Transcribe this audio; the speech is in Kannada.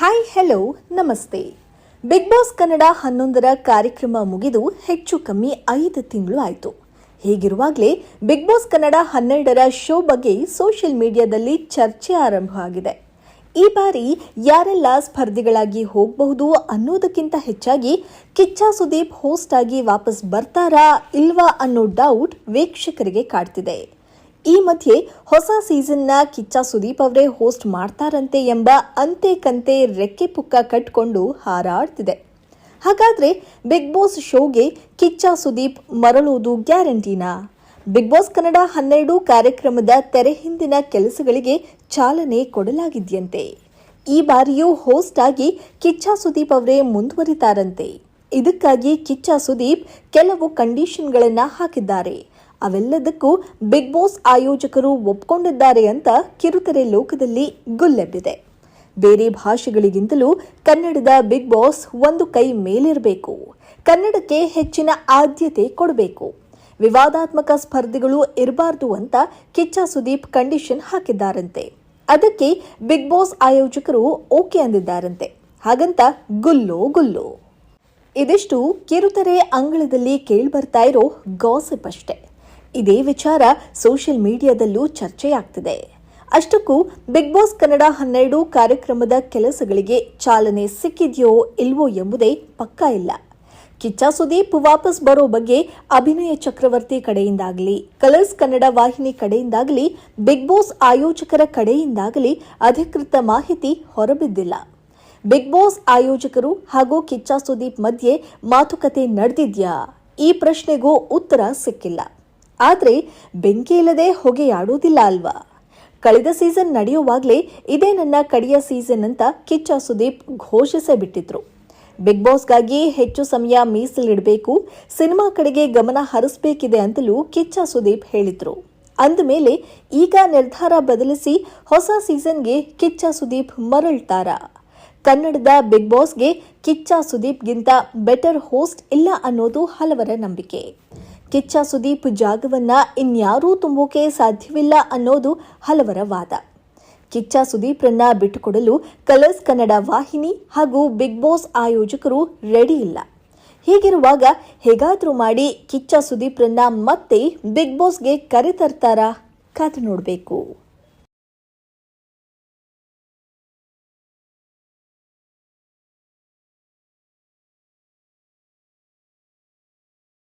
ಹಾಯ್ ಹೆಲೋ ನಮಸ್ತೆ. ಬಿಗ್ ಬಾಸ್ ಕನ್ನಡ ಹನ್ನೊಂದರ ಕಾರ್ಯಕ್ರಮ ಮುಗಿದು ಹೆಚ್ಚು ಕಮ್ಮಿ ಐದು ತಿಂಗಳು ಆಯಿತು. ಹೀಗಿರುವಾಗಲೇ ಬಿಗ್ ಬಾಸ್ ಕನ್ನಡ ಹನ್ನೆರಡರ ಶೋ ಬಗ್ಗೆ ಸೋಷಿಯಲ್ ಮೀಡಿಯಾದಲ್ಲಿ ಚರ್ಚೆ ಆರಂಭ ಆಗಿದೆ. ಈ ಬಾರಿ ಯಾರೆಲ್ಲ ಸ್ಪರ್ಧಿಗಳಾಗಿ ಹೋಗಬಹುದು ಅನ್ನೋದಕ್ಕಿಂತ ಹೆಚ್ಚಾಗಿ ಕಿಚ್ಚ ಸುದೀಪ್ ಹೋಸ್ಟ್ ಆಗಿ ವಾಪಸ್ ಬರ್ತಾರಾ ಇಲ್ವಾ ಅನ್ನೋ ಡೌಟ್ ವೀಕ್ಷಕರಿಗೆ ಕಾಡ್ತಿದೆ. ಈ ಮಧ್ಯೆ ಹೊಸ ಸೀಸನ್ನ ಕಿಚ್ಚ ಸುದೀಪ್ ಅವರೇ ಹೋಸ್ಟ್ ಮಾಡ್ತಾರಂತೆ ಎಂಬ ಅಂತೆ ಕಂತೆ ರೆಕ್ಕೆ ಪುಕ್ಕ ಕಟ್ಕೊಂಡು ಹಾರಾಡ್ತಿದೆ. ಹಾಗಾದ್ರೆ ಬಿಗ್ ಬಾಸ್ ಶೋಗೆ ಕಿಚ್ಚ ಸುದೀಪ್ ಮರಳುವುದು ಗ್ಯಾರಂಟಿನಾ? ಬಿಗ್ ಬಾಸ್ ಕನ್ನಡ ಹನ್ನೆರಡು ಕಾರ್ಯಕ್ರಮದ ತೆರೆ ಹಿಂದಿನ ಕೆಲಸಗಳಿಗೆ ಚಾಲನೆ ಕೊಡಲಾಗಿದೆಯಂತೆ. ಈ ಬಾರಿಯೂ ಹೋಸ್ಟ್ ಆಗಿ ಕಿಚ್ಚ ಸುದೀಪ್ ಅವರೇ ಮುಂದುವರಿತಾರಂತೆ. ಇದಕ್ಕಾಗಿ ಕಿಚ್ಚ ಸುದೀಪ್ ಕೆಲವು ಕಂಡೀಷನ್ಗಳನ್ನು ಹಾಕಿದ್ದಾರೆ. ಅವೆಲ್ಲದಕ್ಕೂ ಬಿಗ್ ಬಾಸ್ ಆಯೋಜಕರು ಒಪ್ಕೊಂಡಿದ್ದಾರೆ ಅಂತ ಕಿರುತೆರೆ ಲೋಕದಲ್ಲಿ ಗುಲ್ಲೆಬ್ಬಿದೆ. ಬೇರೆ ಭಾಷೆಗಳಿಗಿಂತಲೂ ಕನ್ನಡದ ಬಿಗ್ ಬಾಸ್ ಒಂದು ಕೈ ಮೇಲಿರಬೇಕು. ಕನ್ನಡಕ್ಕೆ ಹೆಚ್ಚಿನ ಆದ್ಯತೆ ಕೊಡಬೇಕು. ವಿವಾದಾತ್ಮಕ ಸ್ಪರ್ಧೆಗಳು ಇರಬಾರ್ದು ಅಂತ ಕಿಚ್ಚ ಸುದೀಪ್ ಕಂಡೀಷನ್ ಹಾಕಿದ್ದಾರಂತೆ. ಅದಕ್ಕೆ ಬಿಗ್ ಬಾಸ್ ಆಯೋಜಕರು ಓಕೆ ಅಂದಿದ್ದಾರಂತೆ. ಹಾಗಂತ ಗುಲ್ಲು ಗುಲ್ಲು. ಇದಿಷ್ಟು ಕಿರುತೆರೆ ಅಂಗಳದಲ್ಲಿ ಕೇಳ್ಬರ್ತಾ ಇರೋ ಗಾಸಿಪ್ ಅಷ್ಟೇ. ಇದೇ ವಿಚಾರ ಸೋಷಿಯಲ್ ಮೀಡಿಯಾದಲ್ಲೂ ಚರ್ಚೆಯಾಗ್ತಿದೆ. ಅಷ್ಟಕ್ಕೂ ಬಿಗ್ ಬಾಸ್ ಕನ್ನಡ ಹನ್ನೆರಡು ಕಾರ್ಯಕ್ರಮದ ಕೆಲಸಗಳಿಗೆ ಚಾಲನೆ ಸಿಕ್ಕಿದೆಯೋ ಇಲ್ವೋ ಎಂಬುದೇ ಪಕ್ಕಾ ಇಲ್ಲ. ಕಿಚ್ಚ ಸುದೀಪ್ ವಾಪಸ್ ಬರೋ ಬಗ್ಗೆ ಅಭಿನಯ ಚಕ್ರವರ್ತಿ ಕಡೆಯಿಂದಾಗಲಿ, ಕಲರ್ಸ್ ಕನ್ನಡ ವಾಹಿನಿ ಕಡೆಯಿಂದಾಗಲಿ, ಬಿಗ್ ಬಾಸ್ ಆಯೋಜಕರ ಕಡೆಯಿಂದಾಗಲಿ ಅಧಿಕೃತ ಮಾಹಿತಿ ಹೊರಬಿದ್ದಿಲ್ಲ. ಬಿಗ್ ಬಾಸ್ ಆಯೋಜಕರು ಹಾಗೂ ಕಿಚ್ಚ ಸುದೀಪ್ ಮಧ್ಯೆ ಮಾತುಕತೆ ನಡೆದಿದ್ಯಾ? ಈ ಪ್ರಶ್ನೆಗೂ ಉತ್ತರ ಸಿಕ್ಕಿಲ್ಲ. ಆದ್ರೆ ಬೆಂಕಿ ಇಲ್ಲದೆ ಹೊಗೆಯಾಡುವುದಿಲ್ಲ ಅಲ್ವಾ? ಕಳೆದ ಸೀಸನ್ ನಡೆಯುವಾಗಲೇ ಇದೇ ನನ್ನ ಕಡೆಯ ಸೀಸನ್ ಅಂತ ಕಿಚ್ಚ ಸುದೀಪ್ ಘೋಷಿಸೇ ಬಿಟ್ಟಿದ್ರು ಬಿಗ್ ಬಾಸ್ಗಾಗಿ ಹೆಚ್ಚು ಸಮಯ ಮೀಸಲಿಡಬೇಕು, ಸಿನಿಮಾ ಕಡೆಗೆ ಗಮನ ಹರಿಸಬೇಕಿದೆ ಅಂತಲೂ ಕಿಚ್ಚ ಸುದೀಪ್ ಹೇಳಿದ್ರು. ಅಂದಮೇಲೆ ಈಗ ನಿರ್ಧಾರ ಬದಲಿಸಿ ಹೊಸ ಸೀಸನ್ಗೆ ಕಿಚ್ಚ ಸುದೀಪ್ ಮರಳ್ತಾರಾ. ಕನ್ನಡದ ಬಿಗ್ ಬಾಸ್ಗೆ ಕಿಚ್ಚ ಸುದೀಪ್ಗಿಂತ ಬೆಟರ್ ಹೋಸ್ಟ್ ಇಲ್ಲ ಅನ್ನೋದು ಹಲವರ ನಂಬಿಕೆ. ಕಿಚ್ಚ ಸುದೀಪ್ ಜಾಗವನ್ನ ಇನ್ಯಾರೂ ತುಂಬೋಕೆ ಸಾಧ್ಯವಿಲ್ಲ ಅನ್ನೋದು ಹಲವರ ವಾದ. ಕಿಚ್ಚ ಸುದೀಪ್ರನ್ನ ಬಿಟ್ಟುಕೊಡಲು ಕಲರ್ಸ್ ಕನ್ನಡ ವಾಹಿನಿ ಹಾಗೂ ಬಿಗ್ ಬಾಸ್ ಆಯೋಜಕರು ರೆಡಿ ಇಲ್ಲ. ಹೀಗಿರುವಾಗ ಹೇಗಾದರೂ ಮಾಡಿ ಕಿಚ್ಚ ಸುದೀಪ್ರನ್ನ ಮತ್ತೆ ಬಿಗ್ ಬಾಸ್ಗೆ ಕರೆತರ್ತಾರಾ ಕಾದು ನೋಡಬೇಕು.